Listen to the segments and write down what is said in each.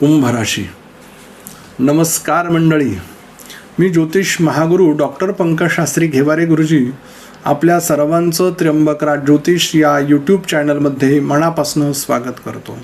कुंभ राशी नमस्कार मंडळी. मी ज्योतिष महागुरू डॉक्टर पंकज शास्त्री घेवारे गुरुजी आपल्या सर्वांचं त्र्यंबकराज ज्योतिष या यूट्यूब चॅनलमध्ये मनापासून स्वागत करतो.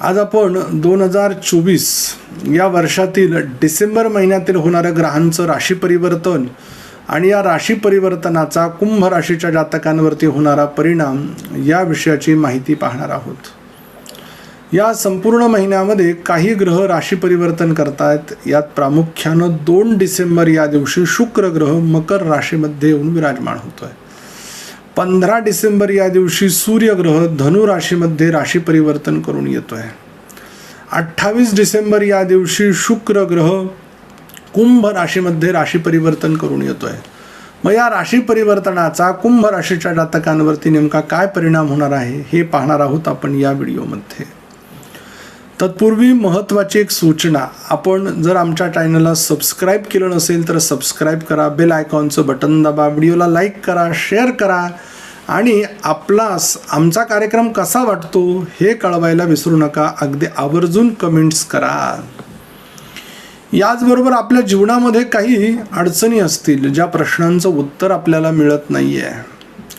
आज आपण दोन हजार चोवीस या वर्षातील डिसेंबर महिन्यातील होणारं ग्रहांचं राशी परिवर्तन आणि या राशी परिवर्तनाचा कुंभ राशीच्या जातकांवरती होणारा परिणाम या विषयाची माहिती पाहणार आहोत. या संपूर्ण महिन्यामध्ये काही ग्रह राशी परिवर्तन करतायत. यात प्रामुख्यानं दोन डिसेंबर या दिवशी शुक्र ग्रह मकर राशीमध्ये येऊन विराजमान होतोय. पंधरा डिसेंबर या दिवशी सूर्यग्रह धनु राशीमध्ये राशी परिवर्तन करून येतोय. अठ्ठावीस डिसेंबर या दिवशी शुक्र ग्रह कुंभ राशीमध्ये राशी परिवर्तन करून येतोय. मग या राशी परिवर्तनाचा कुंभ राशीच्या जातकांवरती नेमका काय परिणाम होणार आहे हे पाहणार आहोत आपण या व्हिडिओमध्ये. तत्पूर्वी महत्त्वाची एक सूचना. आपण जर आमच्या चॅनलला सबस्क्राईब केलं नसेल तर सबस्क्राईब करा बेल आयकॉनचं बटन दाबा व्हिडिओला लाईक करा शेअर करा आणि आपला स- आमचा कार्यक्रम कसा वाटतो हे कळवायला विसरू नका. अगदी आवर्जून कमेंट्स करा. याचबरोबर आपल्या जीवनामध्ये काही अडचणी असतील ज्या प्रश्नांचं उत्तर आपल्याला मिळत नाही आहे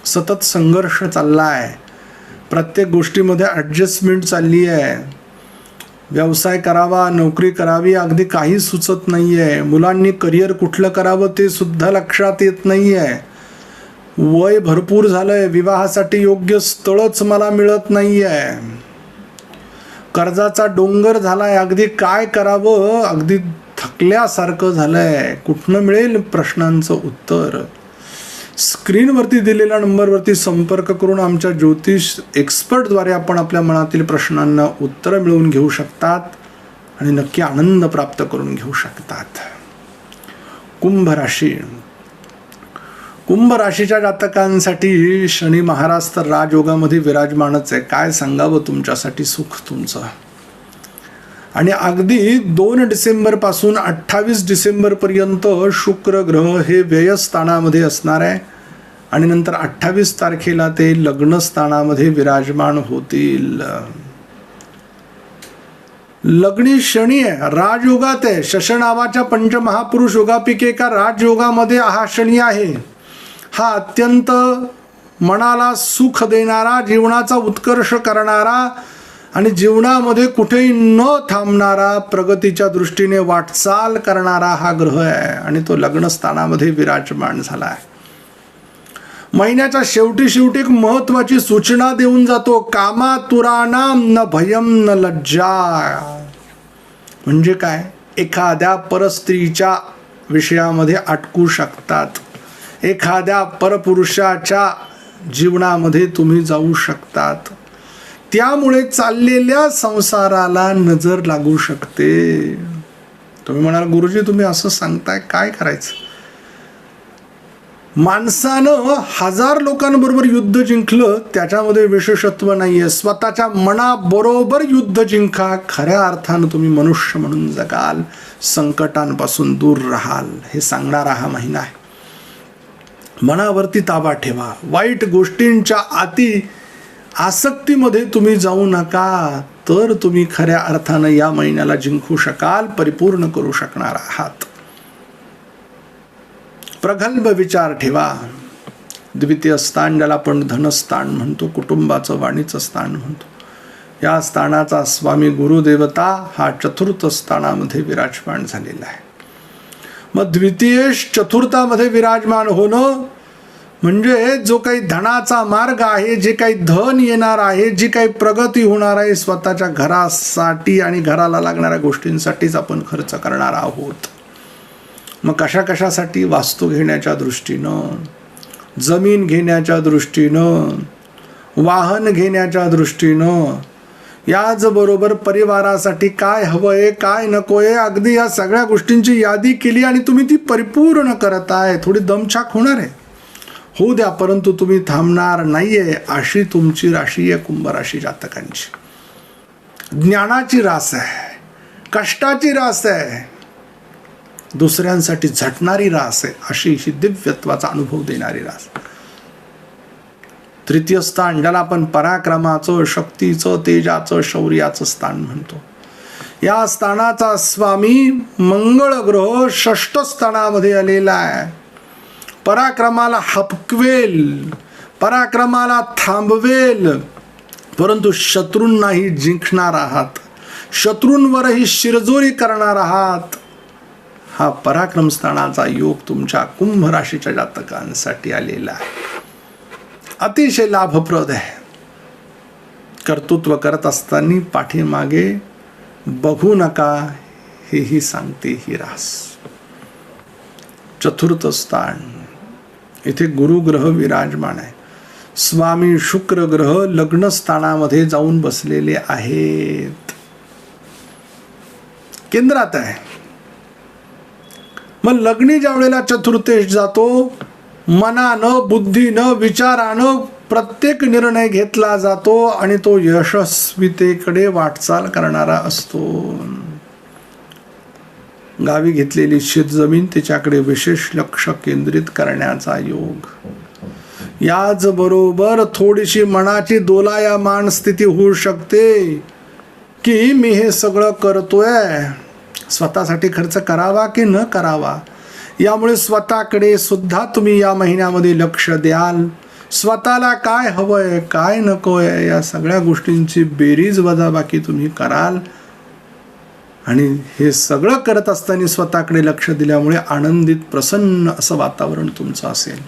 सतत संघर्ष चालला आहे प्रत्येक गोष्टीमध्ये ॲडजस्टमेंट चालली आहे व्यवसाय करावा नोकरी करावी अगदी काही सुचत नाही आहे मुलांनी करिअर कुठलं करावं ते सुद्धा लक्षात येत नाही आहे वय भरपूर झालंय. विवाहासाठी योग्य स्थळच मला मिळत नाही आहे कर्जाचा डोंगर झालाय. अगदी काय करावं? अगदी थकल्यासारखं झालंय. कुठनं मिळेल प्रश्नांचं उत्तर? स्क्रीनवरती दिलेल्या नंबरवरती संपर्क करून आमच्या ज्योतिष एक्सपर्टद्वारे आपण आपल्या मनातील प्रश्नांना उत्तरं मिळवून घेऊ शकतात आणि नक्की आनंद प्राप्त करून घेऊ शकतात. कुंभ राशी. कुंभ राशीच्या जातकांसाठी शनी महाराज तर राजयोगामध्ये विराजमानच आहे. काय सांगावं तुमच्यासाठी सुख तुमचं? आणि अगदी दोन डिसेंबरपासून अठ्ठावीस डिसेंबर पर्यंत शुक्र ग्रह हे व्ययस्थानामध्ये असणार आहे. आणि नंतर अठ्ठावीस तारखेला ते लग्नस्थानामध्ये विराजमान होतील. लग्नी शनी आहे राजयोगात आहे. शश नावाच्या पंचमहापुरुष योगापैकी एका राजयोगामध्ये हा शनी आहे. हा अत्यंत मनाला सुख देणारा जीवनाचा उत्कर्ष करणारा आणि जीवनामध्ये कुठेही न थांबणारा प्रगतीच्या दृष्टीने वाटचाल करणारा हा ग्रह आहे आणि तो लग्नस्थानामध्ये विराजमान झाला आहे महिन्याच्या शेवटी शेवटी एक महत्वाची सूचना देऊन जातो कामातुराणाम न भयम न लज्जा. म्हणजे काय? एखाद्या परस्त्रीच्या विषयामध्ये अटकू शकतात. एखाद्या परपुरुषाच्या जीवनामध्ये तुम्ही जाऊ शकतात. त्यामुळे चाललेल्या संसाराला नजर लागू शकते. तुम्ही म्हणाल गुरुजी तुम्ही असं सांगताय काय करायचं? माणसानं हजार लोकांबरोबर युद्ध जिंकलं त्याच्यामध्ये विशेषत्व नाहीये. स्वतःच्या मनाबरोबर युद्ध जिंका. खऱ्या अर्थानं तुम्ही मनुष्य म्हणून जगाल. संकटांपासून दूर राहाल. हे सांगणारा हा महिना आहे. मनावरती ताबा ठेवा. वाईट गोष्टींच्या आती आसक्तीमध्ये तुम्ही जाऊ नका तर तुम्ही खऱ्या अर्थानं या महिन्याला जिंकू शकाल परिपूर्ण करू शकणार आहात. प्रगल्भ विचार ठेवा. द्वितीय स्थान ज्याला आपण धनस्थान म्हणतो कुटुंबाचं वाणीचं स्थान म्हणतो. या स्थानाचा स्वामी गुरुदेवता हा चतुर्थ स्थानामध्ये विराजमान झालेला आहे. मग द्वितीय चतुर्थामध्ये विराजमान होणं म्हणजे जो काही धनाचा मार्ग आहे जे काही धन येणार आहे जी काही प्रगती होणार आहे स्वतःच्या घरासाठी आणि घराला लागणाऱ्या गोष्टींसाठीच आपण खर्च करणार आहोत. मग कशा कशासाठी? वास्तू घेण्याच्या दृष्टीनं जमीन घेण्याच्या दृष्टीनं वाहन घेण्याच्या दृष्टीनं याचबरोबर परिवारासाठी काय हवंय काय नकोय अगदी या सगळ्या गोष्टींची यादी केली आणि तुम्ही ती परिपूर्ण करताय. थोडी दमछाक होणार आहे. होऊ द्या परंतु तुम्ही थांबणार नाहीये अशी तुमची राशी आहे कुंभराशी जातकांची. ज्ञानाची रास आहे कष्टाची रास आहे दुसऱ्यांसाठी झटणारी रास आहे अशी ही दिव्यत्वाचा अनुभव देणारी रास. तृतीय स्थान ज्याला आपण पराक्रमाचं शक्तीचं तेजाचं शौर्याचं स्थान म्हणतो. या स्थानाचा स्वामी मंगळ ग्रह षष्ठ स्थानामध्ये आलेला आहे. पराक्रमाला हपकवेल पराक्रमाला थांबवेल. परंतु शत्रूंनाही जिंकणार आहात. शत्रूंवरही शिरजोरी करणार आहात. हा पराक्रम स्थानाचा योग तुमच्या कुंभ राशीच्या जातकांसाठी आलेला आहे. अतिशय लाभप्रद आहे. कर्तृत्व करत असताना पाठीमागे बघू नका हेही सांगते ही रास. चतुर्थ स्थान. इथे गुरुग्रह विराजमान आहे. स्वामी शुक्र ग्रह लग्नस्थानामध्ये जाऊन बसलेले आहेत. केंद्रात आहे. मग लग्नी ज्या वेळेला चतुर्थेश जातो मनानं बुद्धीनं विचारानं प्रत्येक निर्णय घेतला जातो आणि तो यशस्वीतेकडे वाटचाल करणारा असतो. गावी घेतलेली शेतजमीन तिच्याकडे विशेष लक्ष केंद्रित करण्याचा योग. याचबरोबर थोडीशी मनाची दोलायमान स्थिती होऊ शकते. की मी हे सगळं करतोय. स्वतःसाठी खर्च करावा की न करावा? यामुळे स्वतःकडे सुद्धा तुम्ही या महिन्यामध्ये लक्ष द्याल. स्वतःला काय हवंय काय नकोय या सगळ्या गोष्टींची बेरीज वजाबाकी तुम्ही कराल. आणि हे सगळं करत असताना स्वतःकडे लक्ष दिल्यामुळे आनंदित प्रसन्न असं वातावरण तुमचं असेल.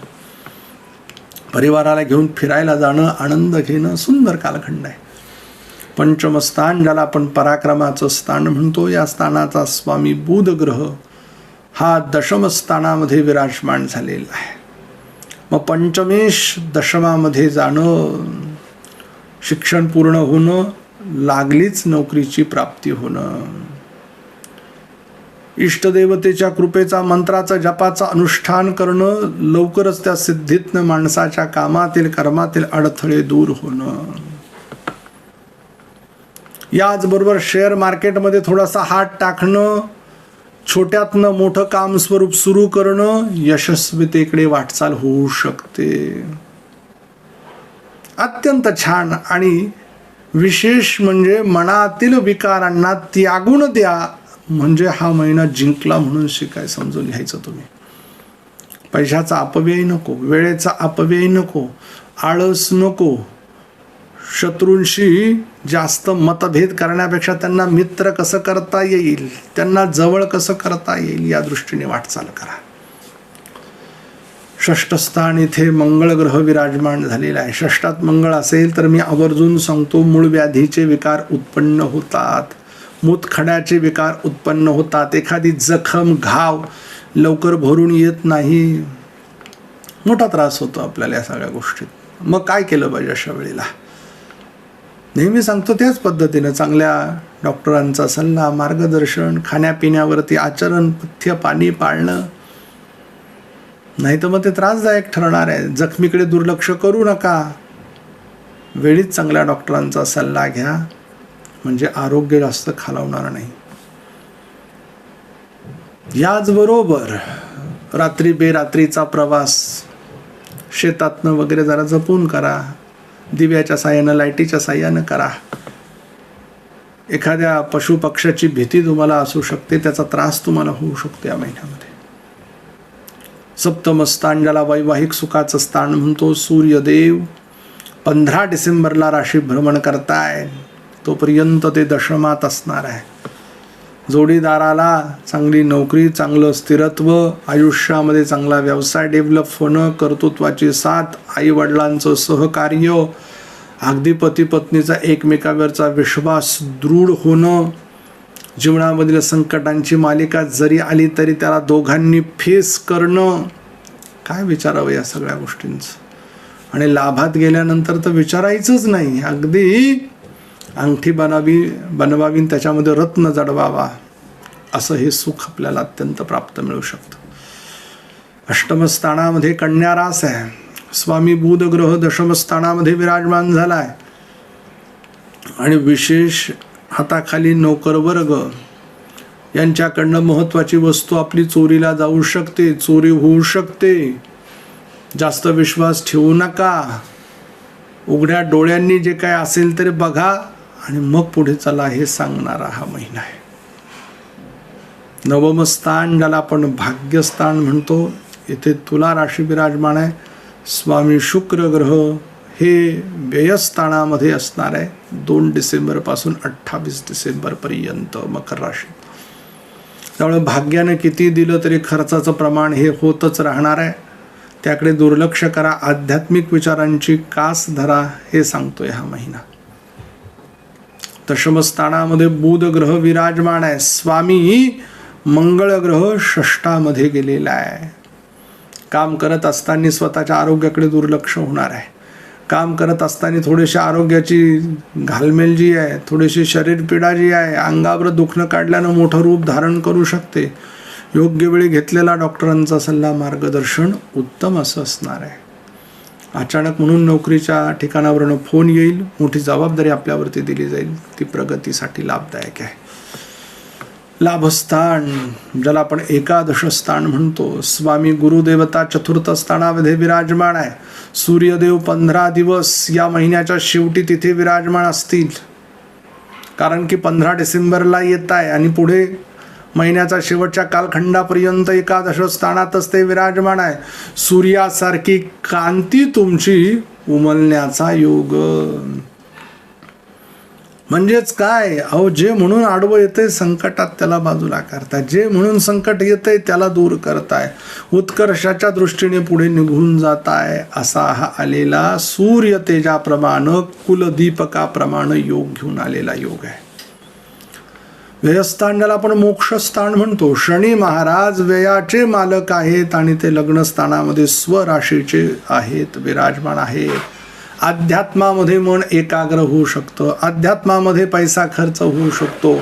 परिवाराला घेऊन फिरायला जाणं आनंद घेणं सुंदर कालखंड आहे. पंचम स्थान ज्याला आपण पराक्रमाचं स्थान म्हणतो या स्थानाचा स्वामी बुध ग्रह हा दशम स्थानामध्ये विराजमान झालेला आहे. मग पंचमेश दशमामध्ये जाणं शिक्षण पूर्ण होणं लागलीच नोकरीची प्राप्ती होणं इष्टदेवतेच्या कृपेचा मंत्राचा जपाचा अनुष्ठान करणं लवकरच त्या सिद्धीतनं माणसाच्या कामातील कर्मातील अडथळे दूर होणं. याचबरोबर शेअर मार्केटमध्ये थोडासा हात टाकणं छोट्यातनं मोठं काम स्वरूप सुरू करणं यशस्वीतेकडे वाटचाल होऊ शकते. अत्यंत छान आणि विशेष म्हणजे मनातील विकारांना त्यागून द्या म्हणजे हा महिना जिंकला म्हणून शिकाय समजून घ्यायचं तुम्ही. पैशाचा अपव्यय नको वेळेचा अपव्यय नको आळस नको. शत्रूंशी जास्त मतभेद करण्यापेक्षा त्यांना मित्र कसं करता येईल त्यांना जवळ कसं करता येईल या दृष्टीने वाटचाल करा. षष्ठस्थान इथे मंगळ ग्रह विराजमान झालेला आहे. षष्ठात मंगळ असेल तर मी आवर्जून सांगतो मूळ व्याधीचे विकार उत्पन्न होतात. मूतखड्याचे विकार उत्पन्न होतात. एखादी जखम घाव लवकर भरून येत नाही. मोठा त्रास होतो आपल्याला या सगळ्या गोष्टीत. मग काय केलं पाहिजे अशा वेळेला? नेहमी सांगतो त्याच पद्धतीनं चांगल्या डॉक्टरांचा सल्ला मार्गदर्शन खाण्यापिण्यावरती आचरण पथ्य पाणी पाळणं. नाही तर मग ते त्रासदायक ठरणार आहे. जखमीकडे दुर्लक्ष करू नका. वेळीच चांगल्या डॉक्टरांचा सल्ला घ्या. म्हणजे आरोग्य जास्त खालावणार नाही. याचबरोबर रात्री बेरात्रीचा प्रवास शेतातनं वगैरे जरा जपून करा दिव्याच्या साह्यानं लाईटीच्या साह्यानं करा. एखाद्या पशुपक्ष्याची भीती तुम्हाला असू शकते त्याचा त्रास तुम्हाला होऊ शकतो या महिन्यामध्ये. सप्तम स्थान ज्याला वैवाहिक सुखाचं स्थान म्हणतो सूर्यदेव पंधरा डिसेंबरला राशी भ्रमण करताय. तोपर्यंत ते दशमात असणार आहे. जोडीदाराला चांगली नोकरी चांगलं स्थिरत्व आयुष्यामध्ये चांगला व्यवसाय डेव्हलप होणं कर्तृत्वाची साथ आईवडिलांचं सहकार्य अगदी पती पत्नीचा एकमेकावरचा विश्वास दृढ होणं जीवनामधील संकटांची मालिका जरी आली तरी त्याला दोघांनी फेस करणं काय विचारावं या सगळ्या गोष्टींचं? आणि लाभात गेल्यानंतर तर विचारायचंच नाही. अगदी अंगठी बनावी बनवावी त्याच्यामध्ये रत्न जडवावा असं हे सुख आपल्याला अत्यंत प्राप्त मिळू शकतं. अष्टमस्थानामध्ये कन्या रास आहे. स्वामी बुध ग्रह दशमस्थानामध्ये विराजमान झालाय. आणि विशेष हाताखाली नोकर वर्ग यांच्याकडनं महत्त्वाची वस्तू आपली चोरीला जाऊ शकते चोरी होऊ शकते. जास्त विश्वास ठेवू नका. उघड्या डोळ्यांनी जे काय असेल तरी बघा. आणि मग पुढे चला हे सांगणारा हा महिना आहे. नवम स्थान ज्याला आपण भाग्यस्थान म्हणतो येथे तुला राशी विराजमान आहे. स्वामी शुक्र ग्रह हे व्ययस्थानामध्ये असणार आहे. दोन डिसेंबरपासून अठ्ठावीस डिसेंबरपर्यंत मकर राशीत त्यामुळे भाग्याने किती दिलं तरी खर्चाचं प्रमाण हे होतच राहणार आहे. त्याकडे दुर्लक्ष करा. आध्यात्मिक विचारांची कास धरा हे सांगतोय हा महिना. दशमस्थानामध्ये बुध ग्रह विराजमान आहे. स्वामी मंगळ ग्रह षष्टामध्ये गेलेला आहे. काम करत असताना स्वतःच्या आरोग्याकडे दुर्लक्ष होणार आहे. काम करत असताना थोडीशी आरोग्याची घालमेल जी आहे थोडीशी शरीरपीडा जी आहे अंगावर दुखणं काढल्यानं मोठं रूप धारण करू शकते. योग्य वेळी घेतलेला डॉक्टरांचा सल्ला मार्गदर्शन उत्तम असं असणार आहे. अचानक म्हणून नोकरीच्या ठिकाणावरनं फोन येईल. मोठी जबाबदारी आपल्यावरती दिली जाईल. ती प्रगतीसाठी लाभदायक आहे. लाभस्थान ज्याला आपण एकादश स्थान म्हणतो. स्वामी गुरुदेवता चतुर्थ स्थानामध्ये विराजमान आहे. सूर्यदेव पंधरा दिवस या महिन्याच्या शेवटी तिथे विराजमान असतील. कारण की पंधरा डिसेंबरला येत आहे आणि पुढे महिन्याच्या शेवटच्या कालखंडापर्यंत एकादश स्थानातच ते विराजमान आहे. सूर्यासारखी कांती तुमची उमलण्याचा योग. म्हणजेच काय? अहो जे म्हणून आडवं येतंय संकटात त्याला बाजूला करताय. जे म्हणून संकट येतंय त्याला दूर करताय. उत्कर्षाच्या दृष्टीने पुढे निघून जाताय असा हा आलेला सूर्य तेजाप्रमाणे कुलदीपकाप्रमाणे योग घेऊन आलेला योग आहे. व्ययस्थानाला आपण मोक्षस्थान म्हणतो. शनी महाराज व्ययाचे मालक आहेत आणि ते लग्नस्थानामध्ये स्वराशीचे आहेत विराजमान आहेत. अध्यात्मामध्ये मन एकाग्र होऊ शकतं. अध्यात्मामध्ये पैसा खर्च होऊ शकतो.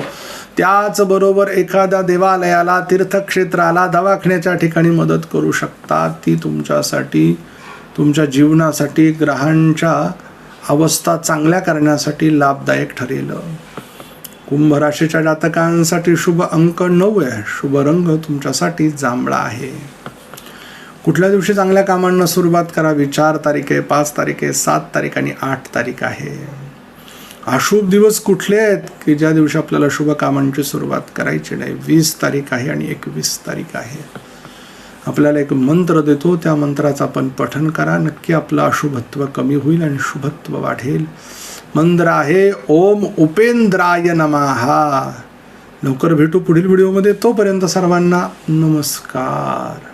त्याचबरोबर एखाद्या देवालयाला तीर्थक्षेत्राला दवाखान्याच्या ठिकाणी मदत करू शकतात. ती तुमच्यासाठी तुमच्या जीवनासाठी ग्रहांच्या अवस्था चांगल्या करण्यासाठी लाभदायक ठरेल. कुंभ राशीच्या जातकांसाठी शुभ अंक नऊ आहे. शुभ रंग तुमच्यासाठी जांभळा आहे. कुठल्या दिवशी चांगल्या कामांना सुरुवात करावी? चार तारीख आहे पाच तारीख आहे सात तारीख आणि आठ तारीख आहे. अशुभ दिवस कुठले आहेत की ज्या दिवशी आपल्याला शुभ कामांची सुरुवात करायची नाही? वीस तारीख आहे आणि एकवीस तारीख आहे. आपल्याला एक मंत्र देतो त्या मंत्राचं आपण पठन करा. नक्की आपलं अशुभत्व कमी होईल आणि शुभत्व वाढेल. मंत्र आहे ओम उपेंद्राय नमाहा लवकर भेटू पुढील व्हिडिओमध्ये. तोपर्यंत सर्वांना नमस्कार.